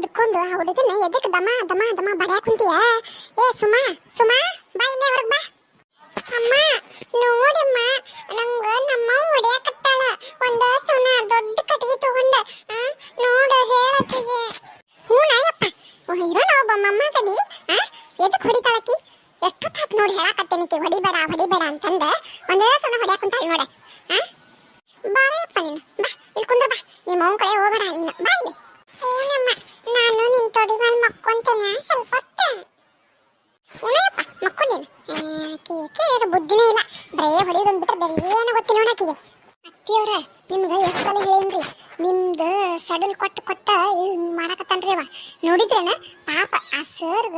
ಹಿಡ್ಕೊಂಡು ಆ ಹುಡುಗನ ಎದಕ್ಕೆ ದಮ ದಮ ದಮ ಬಡ್ಯಾಕ್ ಕುಂತೀಯ? ಏ, ಸುಮಾ ಸುಮಾ, ಬಾ ಇಲ್ಲೇ ಹೊರಗೆ ಬಾ. ಅಮ್ಮ, ನೋಡಮ್ಮ, ನಂಗ ನಮ್ಮ ಹೊಡ್ಯಾಕತ್ತಾಳ. ಒಂದ ಸುನ ದೊಡ್ಡ ಕಟ್ಟಿಗೆ ತಗೊಂಡ ನೋಡು ಹೇಳಕ್ಕಿಗೆ. ಹ್ಞೂ ನಾಯಪ್ಪ ಇರೋಣ ಒಬ್ಬ ಮೊಮ್ಮ ಕಡಿ ಎದಕ್ಕೆ ಎದಕ್ಕೆ ಹೊಡಿತಾಳಕಿ ತಾತ್ ನೋಡಿ ಹೇಳಕತ್ತೇನಿಕಿ ಹೊಡಿಬೇಡ ಹೊಡಿಬೇಡ ಅಂತಂದ, ಒಂದೇ ಸುನ ಹೊಡ್ಯಾಕ್ ಕುಂತಾಳ ನೋಡ ಬಾರಪ್ಪ ನೀನು, ಬಾ, ಇಲ್ಲಿ ಕುಂದ್ರ ಬಾ ನಿಮ್ಮ ಕಡೆ ಹೋಗಬೇಡ ನೀನು, ಬಾ ಇಲ್ಲಿ ಹ್ಞೂನಮ್ಮ ನಾನು ನಿನ್ ತೊಡಿ ಮೇಲೆ ಮಕ್ಕೊಂತೇನೆ ಸ್ವಲ್ಪ ಹೊತ್ತು ಉಣಯಪ್ಪ ಮಕ್ಕೊಂಡೇನು ಕೇಳಿದ್ರೆ ಬುದ್ಧಿನೇ ಇಲ್ಲ. ಬರೇ ಹೊಡಿಯೋದೊಂದು ಬಿಟ್ರೆ ಬೇರೆ ಏನು ಗೊತ್ತಿಲ್ಲ ನೋಡಾಕಿಗೆ ಅತ್ತಿಯವ್ರ ನಿಮ್ಗೆ ಎಷ್ಟು ಸಲ ಹೇಳೇನ್ರಿ? ನಿಮ್ದು ಸಡಲ್ ಕೊಟ್ಟು ಕೊಟ್ಟ ಮಾಡಕತ್ತಾನ್ರಿ ಅವ. ನೋಡಿದ್ರೇನ? ಪಾಪ ಆ ಸರ್ಗ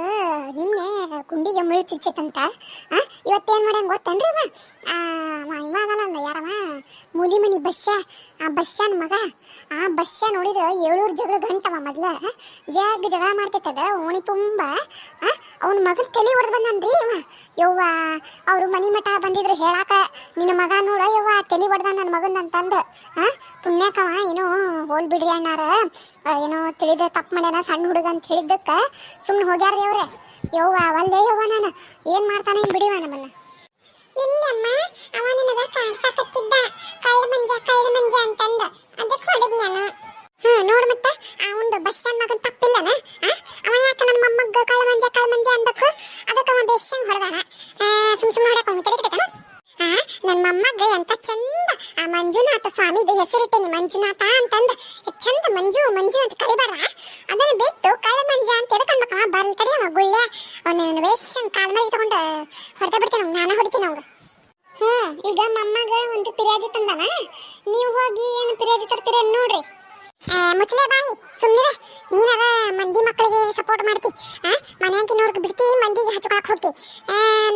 ನಿನ್ನೆ ಗುಂಡಿಗೆ ಮುಳ್ಳು ಚುಚ್ಚೈತಂತ. ಇವತ್ತೇನು ಮಾಡ್ಯಾನ ಗೊತ್ತೇನ್ರಿ ಅವ? ಆ, ಇವ ಅದಲ್ಲ ಯಾರವ? ಮೂಲಿ ಮನಿ ಬಸ್ಯ ಆ ಬಸ್ಯನ ಮಗ. ಆ ಬಸ್ಯ ನೋಡಿದ್ರೆ ಏಳೂರು ಜಗಳ ಗಂಟವ ಮೊದ್ಲ. ಜಗ್ ಜಗಳ ಮಾಡ್ತೈತದ ಓಣಿ ತುಂಬ. ಅವನ ಮಗನ ತಲೆ ಹೊಡೆದು ಬಂದನ್ರಿ ಅವ ಯವ್ವ, ಅವ್ರು ಮನಿ ಮಠ ಬಂದಿದ್ರು ಹೇಳಾಕ, ನಿನ್ನ ಮಗ ನೋಡ ಯವ್ವ, ತಲೆ ಹೊಡೆದ ನನ್ನ ಮಗನ ಅಂತಂದು. ಆ, ಪುಣ್ಯಕವ, ಏನೋ ಹೋಲ್ ಬಿಡ್ರಿ ಅಣ್ಣಾರ. ಏನೋ ತಿಳಿದ ತಪ್ಪು ಮಾಡ್ಯಾನ ಸಣ್ಣ ಹುಡುಗ ಅಂತ ಹೇಳಿದ್ದಕ್ಕ. ಸುಮ್ಮನೆ ಹೋಗ್ಯಾರ್ರಿ ಅವ್ರೆ. ಯವ್ವ ಅವಲ್ಲೇ ಯವ್ವ ನಾನು. ಏನು ಮಾಡ್ತಾನೆ ಬಿಡಿವ ನಮ್ಮನ್ನ. ಇಲ್ಲಮ್ಮ, ಅವ ನನಗ ಕಾಡ್ಸಾಕತ್ತಿದ್ದ ಸ್ವಾಮಿದು ಹೆಸರಿಟ್ಟೇನಿ ಮಂಜುನಾಥ ಅಂತಂದ. ಚಂದ ಮಂಜು ಮಂಜು ಅಂತ ಕರಿಬಾರ ಅದನ್ನ ಬಿಟ್ಟು ಕಳ್ಳ ಮಂಜ ಅಂತ ಎದಕ್ಕನ್ಬೇಕವ ಬರ್ಲಿ ಕರಿ ಅವ ಗುಳ್ಳೆ. ಅವನ ವೇಷನ್ ಕಾಲ್ ಮೇಲೆ ತಗೊಂಡು ಹೊಡೆದ ಬಿಡ್ತೇನೆ ಅವ್ನು ನಾನು ಹೊಡಿತೀನಿ ಅವಂಗ ಹ್ಮ್, ಈಗ ಮಮ್ಮಗ ಒಂದು ಪಿರಿಯಾದಿ ತಂದಾನ. ನೀವು ಹೋಗಿ ಏನು ಪಿರಿಯಾದಿ ತರ್ತೀರ ನೋಡ್ರಿ. ಮುಚ್ಚಲೆ ಬಾಯಿ ಸುಮ್ಮನೆ ನೀನದ ಮಂದಿ ಮಕ್ಕಳಿಗೆ ಸಪೋರ್ಟ್ ಮಾಡ್ತಿ. ನೋಡ್ಕ ಬಿಡ್ತಿ, ಮಂದಿಗೆ ಹಚ್ಕೊಳಕ್ ಹೋಗ್ತಿ.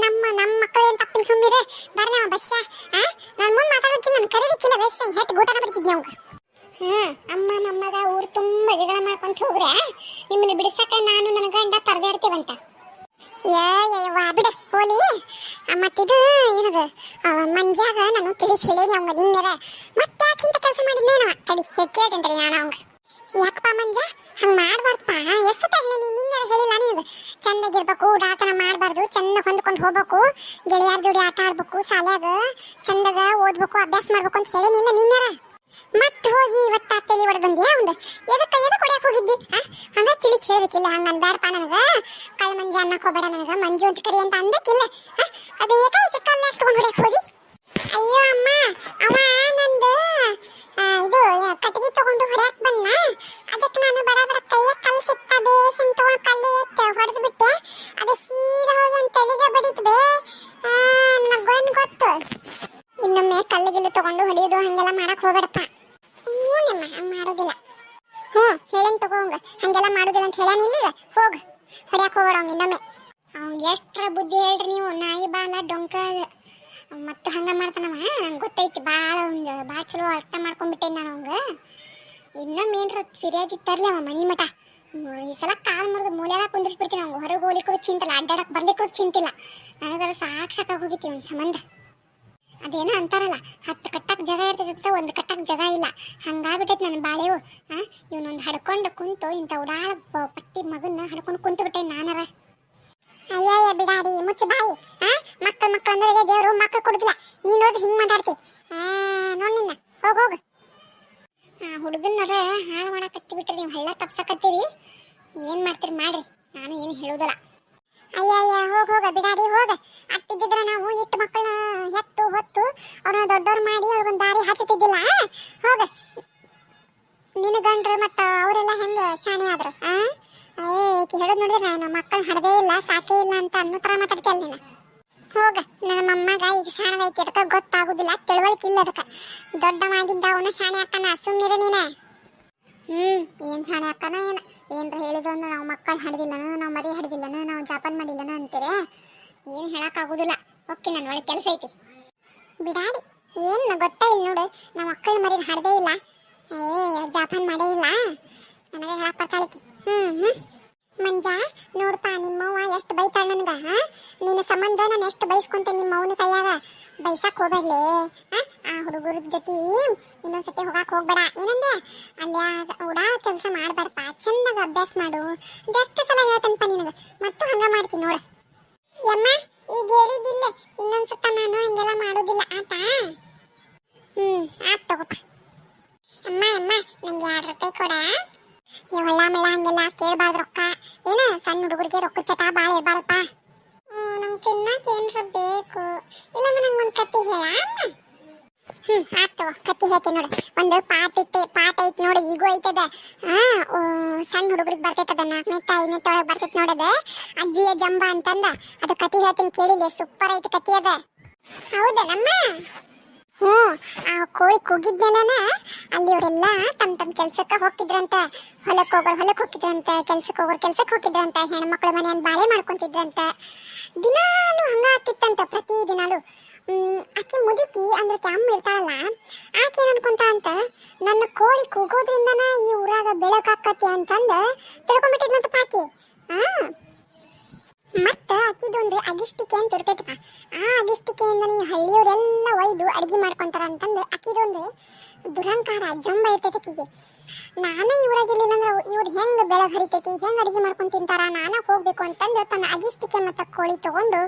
ನಮ್ಮ ನಮ್ಮ ಮಕ್ಕಳು ಏನು ತಪ್ಪಿಲ್ಲ ಸುಮ್ಮನೆ ಬರ್ಲಿ ಅವ ಬಸ್ಸ ನಾನು ಮುಂದೆ ಮಾತಾಡೋಕ್ಕಿಲ್ಲ ನಾನು ಕರೀಲಿಕ್ಕಿಲ್ಲ ಬಸ್ ಹೆಟ್ ಗೂಟನ ಬಿಡ್ತಿದ್ನಿ ಅವ್ಗೆ. ಹ್ಮ್, ಅಮ್ಮ, ನಮ್ಮಗ ಊರು ತುಂಬ ಜಗಳ ಮಾಡ್ಕೊಂತ ಹೋಗ್ರೆ ನಿಮ್ಮನ್ನ ಬಿಡಿಸಕ ನಾನು ನನ್ನ ಗಂಡ ಪರದಾಡ್ತೀವಂತ. ಯವ್ವ ಬಿಡ, ಹೋಲಿ. ಮತ್ತಿದು ಏನದು? ಮಂಜಾಗ ನಾನು ತಿಳಿಸಿ ಹೇಳೇನಿ ಅವಂಗ ನಿನ್ನೆರ. ಮತ್ತೆ ಯಾಕಿಂತ ಕೆಲಸ ಮಾಡಿದ್ನೇನವ ತಡಿ ಕೇಳ್ತೇನೆ ನಾನು ಅವಂಗ. ಯಾಕಪ್ಪ ಮಂಜ? ಹಂಗ ಮಾಡ್ಬಾರ್ದಪ್ಪ ಎಷ್ಟು ತಳ್ಳಿ ನೀನು ನಿನ್ನೆ ಹೇಳಿಲ್ಲ ನೀನು ಚಂದಾಗಿರ್ಬೇಕು ಊಟಾಟನ ಮಾಡಬಾರ್ದು ಚಂದ ಹೊಂದ್ಕೊಂಡು ಹೋಗ್ಬೇಕು, ಗೆಳೆಯರ ಜೋಡಿ ಆಟ ಆಡ್ಬೇಕು, ಶಾಲ್ಯಾಗ ಚಂದಾಗ ಓದ್ಬೇಕು, ಅಭ್ಯಾಸ ಮಾಡ್ಬೇಕು ಅಂತ ಹೇಳಿನಿಲ್ಲ ನಿನ್ನೆರ ಮತ್ತೆ ಹೋಗಿ ಇವತ್ತ ತಲೆ ಹೊಡೆದ್ ಒಂದು ಎದಕ್ಕೆ ಎದಕ್ಕ ಎದಕ್ ಹೊಡ್ಯಾಕ್ ಹೋಗಿದ್ದಿ? ಹಂಗ ತಿಳಿಸಿ ಹೇಳ್ಬೇಕಿಲ್ಲ, ಹಂಗ ಅನ್ಬ್ಯಾಡಪ್ಪ ನನಗ. ಕಳ್ ಮಂಜ ಅನ್ನಕ್ ಹೋಗ್ಬೇಡ ನನಗ, ಮಂಜು ಅಂತ ಕರಿ ಅಂತ ಅನ್ಬೇಕಿಲ್ಲ? ಅದು ಏಕಾಏಕಿ ಕಲ್ಲ ತಗೊಂಡ್ ಹೊಡ್ಯಾಕ್ ಹೋಗಿ ಅಯ್ಯೋ ಅಮ್ಮ, ಅವ ನಾನು ಬಡ ಬಡ ಕೈಯ ಕಲ್ಲು ಸಿಕ್ತ ಬೇಷನ್ ತಗೊಂಡು ಕಲ್ಲು ಹೊಡೆದು ಬಿಟ್ಟೆ ಅದು ಸೀದಾ ಹೋಗಿ ಒಂದು ತಲೆಗೆ ಬಡಿತು ಬೇ ನಗೊಂದು ಗೊತ್ತು? ಇನ್ನೊಮ್ಮೆ ಕಲ್ಲು ಗಿಲ್ಲು ತಗೊಂಡು ಹೊಡೆಯೋದು ಹಂಗೆಲ್ಲ ಮಾಡಕ್ ಹೋಗ್ಬೇಡಪ್ಪ. ಹ್ಞೂ ನಮ್ಮ ಮಾಡೋದಿಲ್ಲ. ಹ್ಞೂ, ಹೇಳೇನ್ ತಗೋಂಗ ಹಂಗೆಲ್ಲ ಮಾಡೋದಿಲ್ಲ ಅಂತ ಹೇಳಾನಿಲ್ಲ ಈಗ ಹೋಗ್. ಹೊಡ್ಯಾಕ್ ಹೋಗ್ಬೇಡ ಇನ್ನೊಮ್ಮೆ. ಅವ್ನ್ ಎಷ್ಟ್ರ ಬುದ್ಧಿ ಹೇಳ್ರಿ ನೀವು? ನಾಯಿ ಬಾಲ, ಡೊಂಕ ಮತ್ತೆ ಹಂಗೆ ಮಾಡ್ತಾನವ? ನಂಗೆ ಗೊತ್ತೈತಿ ಭಾಳ ಒಂದು ಭಾಳ ಚಲೋ ಅರ್ಥ ಮಾಡ್ಕೊಂಡ್ಬಿಟ್ಟೆ ನಾನು ಅವಂಗ ಇನ್ನೊಮ್ಮೆ ಏನ್ರ ಫಿರ್ಯಾದಿ ಇತ್ತರ್ಲಿ ಅವ ಮನಿ ಮಠ? ಈ ಸಲ ಕಾಲ್ ಮುರಿದು ಮೂಲೆಯಾಗ ಕುಂದಿರ್ಸ್ಬಿಡ್ತೀನಿ ಅವ್ನು ಹೊರಗೆ ಹೋಗ್ಲಿಕ್ಕೂ ಚಿಂತಿಲ್ಲ, ಅಡ್ಡಾಡಕ್ ಬರ್ಲಿಕ್ಕೂ ಚಿಂತಿಲ್ಲ. ನನಗರ ಸಾಕ್ ಹೋಗಿತಿ ಅವ್ನ ಸಂಬಂಧ. ಅದೇನೋ ಅಂತಾರಲ್ಲ, ಹತ್ತು ಕಟ್ಟಕ್ ಜಾಗ ಇರ್ತದಂತ ಒಂದು ಕಟ್ಟಕ್ ಜಾಗ ಇಲ್ಲ. ಹಂಗಾಗ್ಬಿಟ್ಟೈತೆ ನನ್ನ ಬಾಳೆವು. ಆ, ಇವನೊಂದು ಹಡ್ಕೊಂಡು ಕುಂತು ಇಂಥ ಉಡಾಳ ಪಟ್ಟಿ ಮಗನ್ನ ಹಡ್ಕೊಂಡು ಕುಂತು ಬಿಟ್ಟೆ ನಾನರ. ಅಯ್ಯಯ್ಯ ಬಿಡಾರಿ, ಮುಚ್ಚು ಬಾಯಿ. ಆ, ಮಕ್ಕಳು ಮಕ್ಕಳು ಅಂದ್ರೆ ದೇವರು ಮಕ್ಕಳು ಕೊಡುದಿಲ್ಲ. ನೀನು ಹೋದ್ ಹಿಂಗ್ ಮಾತಾಡ್ತಿ. ನೋಡ್ ನಿನ್ನ. ಹೋಗ್ ಹೋಗ್. ಆ ಹುಡುಗನ್ನರ ಹಾಳು ಮಾಡಕತ್ತಿ ಬಿಟ್ರಿ, ನೀವು ಹಳ್ಳ ತಪ್ಸಕತ್ತೀರಿ. ಏನ್ ಮಾಡ್ತೀರಿ ಮಾಡ್ರಿ, ನಾನು ಏನು ಹೇಳುದಿಲ್ಲ ಅಯ್ಯಯ್ಯ ಹೋಗ್, ಹೋಗ ಬಿಡಾಡಿ ಹೋಗ. ಅಟ್ಟಿದ್ದಿದ್ರ ನಾವು ಇಟ್ಟು ಮಕ್ಕಳನ್ನ ಹೆತ್ತು, ಹೊತ್ತು ಅವ್ರನ್ನ ದೊಡ್ಡವ್ರು ಮಾಡಿ ಅವ್ರಿಗೊಂದು ದಾರಿ ಹಚ್ಚುತ್ತಿದ್ದಿಲ್ಲ ಹೋಗ. ನಿನ್ನ ಗಂಡ್ರು ಮತ್ತ ಅವರೆಲ್ಲ ಹೆಂಗ ಶಾಣೆ ಆದ್ರು, ಆ? ಏ ಹೇಳೋದು ನೋಡಿದ್ರೆ ನಾನು ಮಕ್ಕಳು ಹಡದೇ ಇಲ್ಲ, ಸಾಕೇ ಇಲ್ಲ ಅಂತ ಅನ್ನೋ ಥರ ಮಾತಾಡ್ತೀಯಲ್ಲ ನೀನು? ಹೋಗ. ನನ್ನ ಮೊಮ್ಮಗ ಈಗ ಶಾಣದೈತಿ ಅದಕ್ಕೆ ಗೊತ್ತಾಗುದಿಲ್ಲ. ತಿಳುವಳಿಕೆ ಇಲ್ಲ ಅದಕ್ಕೆ. ದೊಡ್ಡವಾಗಿದ್ದ ಅವನು ಶಾಣೆ ಅಕ್ಕನ. ಸುಮ್ಮನಿರು ನೀನೆ. ಹ್ಮ್, ಏನ್ ಶಾಣೆ ಅಕ್ಕನ ಏನ. ಏನ್ರ ಹೇಳಿದ್ರು ಅಂದ್ರೆ ನಾವು ಮಕ್ಕಳು ಹಡ್ದಿಲ್ಲನ, ನಾವು ಮರಿ ಹಡ್ದಿಲ್ಲನ, ನಾವು ಜಾಪಾನ್ ಮಾಡಿಲ್ಲನ ಅಂತೀರ? ಏನು ಹೇಳಕ್ಕಾಗುದಿಲ್ಲ. ಓಕೆ ನನ್ನ ಒಳಗೆ ಕೆಲಸ ಐತಿ. ಬಿಡಾಡಿ. ಏನು ಗೊತ್ತಾ ಇಲ್ಲ ನೋಡು. ನಮ್ಮ ಮಕ್ಕಳು ಮರಿನ ಹಡ್ದೇ ಇಲ್ಲ. ಏ, ಜಾಪಾನ್ ಮಾಡೇ ಇಲ್ಲ. ನನಗೆ ಹೇಳಕ್ ಬರ್ತಾಳಿಕಿ ಹ್ಮ್ ಹ್ಮ್. ಮಂಜ, ನೋಡ್ಪಾ, ನಿಮ್ಮವ್ವ ಎಷ್ಟು ಬೈತಾಳ ನನ್ಗ, ಹಾ? ನಿನ್ನ ಸಂಬಂಧ ನಾನು ಎಷ್ಟು ಬಯಸ್ಕೊಂತೇನೆ ನಿಮ್ಮ ಅವನ ಕೈಯಾಗ? ಬೈಸಕ್ ಹೋಗ್ಬೇಡ್ಲಿ. ಆ ಹುಡುಗರ ಜೊತೆ ಇನ್ನೊಂದ್ಸತಿ ಹೋಗಕ್ ಹೋಗ್ಬೇಡ. ಏನಂದೆ? ಅಲ್ಲಿ ಉಡಾ ಕೆಲಸ ಮಾಡ್ಬೇಡಪ್ಪ ಚಂದಾಗ ಅಭ್ಯಾಸ ಮಾಡು. ಎಷ್ಟು ಸಲ ಹೇಳ್ತಂತ ನಿನಗೆ? ಮತ್ತು ಹಂಗ ಮಾಡ್ತೀನಿ ನೋಡ. ಯಮ್ಮ, ಈಗ ಹೇಳಿದ್ದಿಲ್ಲ. ಇನ್ನೊಂದ್ಸತ ನಾನು ಹಿಂಗೆಲ್ಲ ಮಾಡೋದಿಲ್ಲ. ಆತ? ಹ್ಮ್, ಆತ್ ತಗೋಪ್ಪ ಅಮ್ಮ ಅಮ್ಮ ನಂಗೆ ಎರಡು ರೂಪಾಯಿ ಕೊಡ. ಹೊಳ್ಳ ಮಳ್ಳ ಹಂಗೆಲ್ಲ ಕೇಳಬಾರ್ದು ರೊಕ್ಕ. ಏನ ಸಣ್ಣ ಹುಡುಗರಿಗೆ ರೊಕ್ಕ ಚಟ ಭಾಳ ಇರಬಾರ್ದಪ್ಪ. ನಂಗೆ ತಿನ್ನಕ್ಕೆ ಏನ್ರ ಬೇಕು? ಇಲ್ಲಾಂದ್ರೆ ನಂಗೆ ಒಂದು ಕತ್ತಿ ಹೇಳ ಹ್ಮ್ ಆಯ್ತು ಕತ್ತಿ ಹೇಳ್ತೀನಿ ನೋಡು. ಒಂದು ಪಾಟ್ ಇತ್ತೆ ಪಾಟ್ ಐತ್ ನೋಡಿ, ಈಗೂ ಐತದ. ಸಣ್ಣ ಹುಡುಗರಿಗೆ ಬರ್ತೈತದ ನಾಲ್ಕನೇ ಐದನೇ ತೊಳಗೆ ಬರ್ತೈತಿ ನೋಡದ ಅಜ್ಜಿಯ ಜಂಬ ಅಂತಂದ. ಅದು ಕತ್ತಿ ಹೇಳ್ತೀನಿ ಕೇಳಿಲ್ಲ, ಸೂಪರ್ ಐತೆ ಕತ್ತಿ ಅದ. ಹೌದಾ ನಮ್ಮ? ಹ್ಞೂ, ಆ ಕೋಳಿ ಕೂಗಿದ್ಮೇಲೆನ ಅಲ್ಲಿ ಇವರೆಲ್ಲ ತಮ್ಮ ತಮ್ಮ ಕೆಲ್ಸಕ್ಕೆ ಹೋಗ್ತಿದ್ರಂತ. ಹೊಲಕ್ಕೆ ಹೋಗೋರು ಹೊಲಕ್ಕೆ ಹೋಗ್ತಿದ್ರಂತ ಕೆಲ್ಸಕ್ಕೆ ಹೋಗೋರು ಕೆಲ್ಸಕ್ಕೆ ಹೋಗ್ತಿದ್ರಂತ, ಹೆಣ್ಮಕ್ಳು ಮನೆಯನ್ನು ಬಾಳೆ ಮಾಡ್ಕೊಂತಿದ್ರಂತ. ದಿನಾಲು ಹಂಗ ಆಗ್ತಿತ್ತಂತ, ಪ್ರತಿ ದಿನಾಲು. ಆಕೆ ಮುದುಕಿ ಅಂದ್ರೆ ಕೆಮ್ಮ ಇರ್ತಾಳಲ್ಲ, ಆಕೆ ಅನ್ಕೊಂತ ಅಂತ, ನನ್ನ ಕೋಳಿ ಕೂಗೋದ್ರಿಂದನ ಈ ಊರಾಗ ಬೆಳಕಾಕತಿ ಅಂತಂದ ತಿಳ್ಕೊಂಬಿಟ್ಟಿದ್ಲಂತ ಪಾಕಿ ಹಾ ಮತ್ತ ಅಕ್ಕಿದೊಂದು ಅಗಿಷ್ಟಿಕೆ ಅಂತ ಇರ್ತೈತಪ್ಪ. ಆ ಅಗಿಷ್ಟಿಕೆಯಿಂದ ನೀ ಹಳ್ಳಿಯವರೆಲ್ಲ ಒಯ್ದು ಅಡಿಗೆ ಮಾಡ್ಕೊಂತಾರ ಅಂತಂದು ಅಕ್ಕಿದೊಂದು ದುರಂಕಾರ, ಜಂಬ ಇರ್ತೈತೆ ಅಕ್ಕಿಗೆ ನಾನೇ ಇವ್ರಾಗಿರ್ಲಿಲ್ಲ ಅಂದ್ರೆ ಇವ್ರು ಹೆಂಗ್ ಬೆಳಗ್ ಹರಿತೈತಿ, ಹೆಂಗ್ ಅಡಿಗೆ ಮಾಡ್ಕೊಂಡ್ ತಿಂತಾರ, ನಾನ ಹೋಗ್ಬೇಕು ಅಂತಂದು ತನ್ನ ಅಗಿಷ್ಟಿಕೆ ಮತ್ತ ಕೋಳಿ ತಗೊಂಡು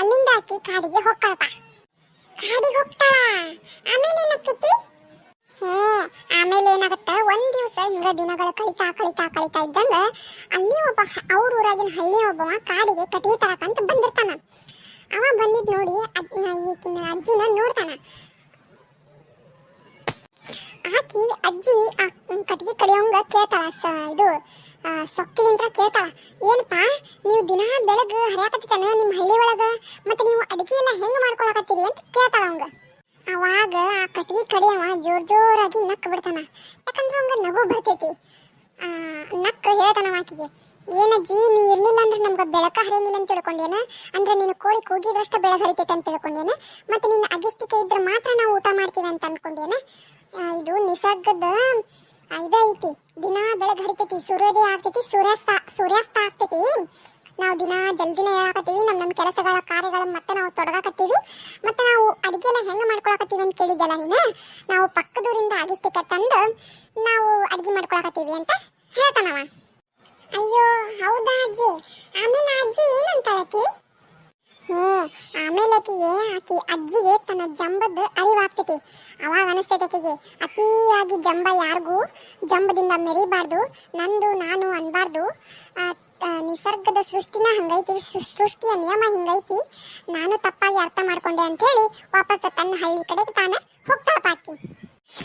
ಅಲ್ಲಿಂದ ಅಕ್ಕಿ ಕಾಡಿಗೆ ಹೋಗ್ತಾಳಪ್ಪ. ಕಾಡಿಗೆ ಹೋಗ್ತಾಳ? ಆಮೇಲೆ ಏನಾಕೈತಿ ಹ್ಮ್, ಆಮೇಲೆ ಏನಾಗತ್ತ? ಒಂದ್ ದಿವಸ ಹಿಂಗ ದಿನಗಳು ಕಳಿತಾ ಕಳಿತಾ ಕಳಿತಾ ಇದ್ದಂಗ ಅಲ್ಲಿ ಒಬ್ಬ ಅವ್ರ ಊರಾಗಿನ ಹಳ್ಳಿ ಒಬ್ಬವ ಕಾಡಿಗೆ ಕಟ್ಟಿಗೆ ತರಕಂತ ಬಂದಿರ್ತಾನ. ಅವ ಬಂದಿದ್ ನೋಡಿ ಈಕಿನ ಅಜ್ಜಿನ ನೋಡ್ತಾನ. ಆಕಿ ಅಜ್ಜಿ ಆ ಕಟ್ಟಿಗೆ ಕಡಿಯೋಂಗ ಕೇಳ್ತಾಳ. ಇದು ಸೊಕ್ಕಿನಿಂದ ಕೇಳ್ತಾಳ. ಏನಪ್ಪ, ನೀವು ದಿನ ಬೆಳಗ್ ಹರಿಯಾಕತ್ತಿತ್ತಾನ ನಿಮ್ಮ ಹಳ್ಳಿ ಒಳಗ? ಮತ್ತೆ ನೀವು ಅಡಿಗೆ ಎಲ್ಲ ಹೆಂಗ್ ಮಾಡ್ಕೊಳಕತ್ತೀರಿ ಅಂತ ಕೇಳ್ತಾಳ ಅವಂಗ. ಅವಾಗ ಆ ಕಟ್ಟಿಗೆ ಅವ ಜೋರ್ ಜೋರಾಗಿ ನಕ್ ಬಿಡ್ತಾನ. ಯಾಕಂದ್ರೆ ಅವಂಗ ನಗು ಬರ್ತೈತಿ. ನಕ್ ಹೇಳ್ತಾನ ಆಕಿಗೆ ಏನಜ್ಜಿ ನೀ ಇರ್ಲಿಲ್ಲ ಅಂದ್ರೆ ನಮ್ಗೆ ಬೆಳಕ ಹರಿಯಂಗಿಲ್ಲ ಅಂತ ತಿಳ್ಕೊಂಡೇನ? ಅಂದ್ರೆ ನೀನು ಕೋಳಿ ಕೂಗಿದ್ರಷ್ಟ ಬೆಳಕ ಹರಿತೈತೆ ಅಂತ ತಿಳ್ಕೊಂಡೇನ? ಮತ್ತೆ ನಿನ್ನ ಅಗಿಷ್ಟಿಕೆ ಇದ್ರೆ ಮಾತ್ರ ನಾವು ಊಟ ಮಾಡ್ತೀವಿ ಅಂತ ಅನ್ಕೊಂಡೇನ? ಇದು ನಿಸರ್ಗದ ಇದೈತಿ ದಿನ ಬೆಳಗ್ಗೆ ಹರಿತೈತಿ, ಸೂರ್ಯೋದಯ ಆಗ್ತೈತಿ, ಸೂರ್ಯಾಸ್ತ ಸೂರ್ಯಾಸ್ತ ಆಗ್ತೈತಿ. ನಾವು ದಿನ ಜಲ್ದಿನೇ ಹೇಳಾಕತ್ತೀವಿ ನಮ್ಮ ನಮ್ಮ ಕೆಲಸಗಳ ಕಾರ್ಯಗಳನ್ನ ಮತ್ತೆ ನಾವು ತೊಡಗಾಕತ್ತೀವಿ. ಮತ್ತೆ ನಾವು ಅಡಿಗೆ ಎಲ್ಲ ಹೆಂಗೆ ಮಾಡ್ಕೊಳಕತ್ತೀವಿ ಅಂತ ಕೇಳಿದ್ದಲ್ಲ ನೀನು? ನಾವು ಪಕ್ಕದೂರಿಂದ ಅಗಿಷ್ಟಿಕೆ ತಂದು ನಾವು ಅಡಿಗೆ ಮಾಡ್ಕೊಳಕತ್ತೀವಿ ಅಂತ ಹೇಳ್ತಾನವ. ಅಯ್ಯೋ, ಹೌದಾ ಅಜ್ಜಿ? ಆಮೇಲೆ ಅಜ್ಜಿ ಏನಂತಾಳಕಿ? ಹ್ಞೂ ಆಮೇಲೆ ಆಕಿಗೆ ಆಕಿ ಅಜ್ಜಿಗೆ ತನ್ನ ಜಂಬದ ಅರಿವಾಗ್ತೈತಿ. ಅವಾಗ ಅನಿಸ್ತೈತೆ ಆಕಿಗೆ. ಅತಿಯಾಗಿ ಜಂಬ ಯಾರಿಗೂ ಜಂಬದಿಂದ ಮೆರಿಬಾರ್ದು, ನಂದು, ನಾನು ಅನ್ಬಾರ್ದು. ನಿಸರ್ಗದ ಸೃಷ್ಟಿನ ಹಂಗೈತಿ ಸೃಷ್ಟಿಯ ನಿಯಮ ಹಿಂಗೈತಿ. ನಾನು ತಪ್ಪಾಗಿ ಅರ್ಥ ಮಾಡ್ಕೊಂಡೆ ಅಂತ ಹೇಳಿ ವಾಪಸ್ ತನ್ನ ಹಳ್ಳಿ ಕಡೆಗೆ ತಾನ ಹೋಗ್ತಾಳ ಪಾಕಿ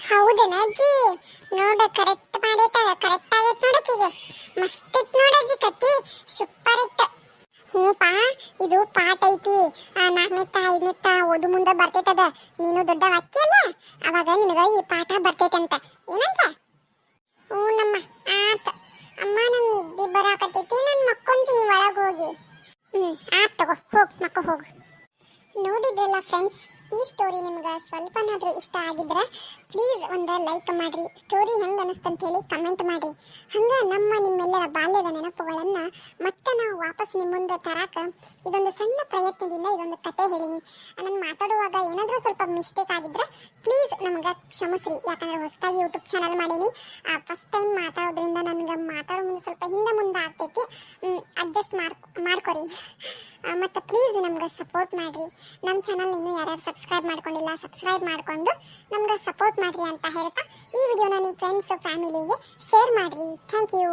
ಹೌದನ ಅಜ್ಜಿ ನೋಡ ಕರೆಕ್ಟ್ ಮಾಡೈತ ಕರೆಕ್ಟ್ ಆಗೈತ್ ನೋಡಕ್ಕಿಗೆ ಮಸ್ತ್ ಇತ್ ನೋಡಜ್ಜಿ ಕತ್ತಿ. ಸೂಪರ್ ಇತ್ತು. ಹ್ಞೂಪಾ ಇದು ಪಾಠ ಐತಿ. ನಾಲ್ಕನೆತ್ತ ಐದನೆತ್ತ ಓದು ಮುಂದೆ ಬರ್ತೈತದ ನೀನು ದೊಡ್ಡ ವಾಕ್ಯ ಅಲ್ಲ. ಅವಾಗ ನಿನಗ ಈ ಪಾಠ ಬರ್ತೈತಂತ. ಏನಂತ ಹ್ಞೂ ನಮ್ಮ, ಆತ. ಅಮ್ಮ ನನ್ ನಿದ್ದಿ ಬರಾಕತ್ತೈತಿ, ನಾನು ಮಕ್ಕೊಂತೀನಿ ಒಳಗೆ ಹೋಗಿ. ಹ್ಮ್, ಆತ್ ತಗೋ, ಹೋಗ್, ಮಕ್ಕ ಹೋಗು. ನೋಡಿದ್ರಲ್ಲ ಫ್ರೆಂಡ್ಸ್ ಈ ಸ್ಟೋರಿ ನಿಮ್ಗೆ ಸ್ವಲ್ಪನಾದ್ರೂ ಇಷ್ಟ ಆಗಿದ್ರೆ ಪ್ಲೀಸ್ ಒಂದು ಲೈಕ್ ಮಾಡಿರಿ. ಸ್ಟೋರಿ ಹೆಂಗೆ ಅನಿಸ್ತಂತ ಹೇಳಿ ಕಮೆಂಟ್ ಮಾಡ್ರಿ. ಹಂಗೆ ನಮ್ಮ ನಿಮ್ಮೆಲ್ಲರ ಬಾಲ್ಯದ ನೆನಪುಗಳನ್ನು ಮತ್ತೆ ನಾವು ವಾಪಸ್ ನಿಮ್ಮ ಮುಂದೆ ತರಾಕ ಇದೊಂದು ಸಣ್ಣ ಪ್ರಯತ್ನದಿಂದ ಇದೊಂದು ಕತೆ ಹೇಳಿನಿ. ನಾನು ಮಾತಾಡುವಾಗ ಏನಾದರೂ ಸ್ವಲ್ಪ ಮಿಸ್ಟೇಕ್ ಆಗಿದ್ರೆ ಪ್ಲೀಸ್ ನಮ್ಗೆ ಕ್ಷಮಿಸ್ರಿ. ಯಾಕಂದ್ರೆ ಹೊಸದಾಗಿ ಯೂಟ್ಯೂಬ್ ಚಾನಲ್ ಮಾಡೀನಿ. ಫಸ್ಟ್ ಟೈಮ್ ಮಾತಾಡೋದ್ರಿಂದ ನನಗೆ ಮಾತಾಡೋ ಮುಂದೆ ಸ್ವಲ್ಪ ಹಿಂದೆ ಮುಂದೆ ಆಗ್ತೈತಿ. ಅಡ್ಜಸ್ಟ್ ಮಾಡ್, ಮಾಡ್ಕೊರಿ. ಮತ್ತು ಪ್ಲೀಸ್ ನಮ್ಗೆ ಸಪೋರ್ಟ್ ಮಾಡಿರಿ. ನಮ್ಮ ಚಾನಲ್ ಇನ್ನೂ ಯಾರ್ಯಾರು ಸಬ್ಸ್ಕ್ರೈಬ್ ಮಾಡ್ಕೊಂಡಿಲ್ಲ ಸಬ್ಸ್ಕ್ರೈಬ್ ಮಾಡಿಕೊಂಡು ನಮ್ಗೆ ಸಪೋರ್ಟ್ ಮಾಡಿರಿ ಅಂತ ಹೇಳ್ತಾ ಈ ವಿಡಿಯೋನ ನಿಮ್ಮ ಫ್ರೆಂಡ್ಸ್ ಫ್ಯಾಮಿಲಿಗೆ ಶೇರ್ ಮಾಡಿರಿ. Thank you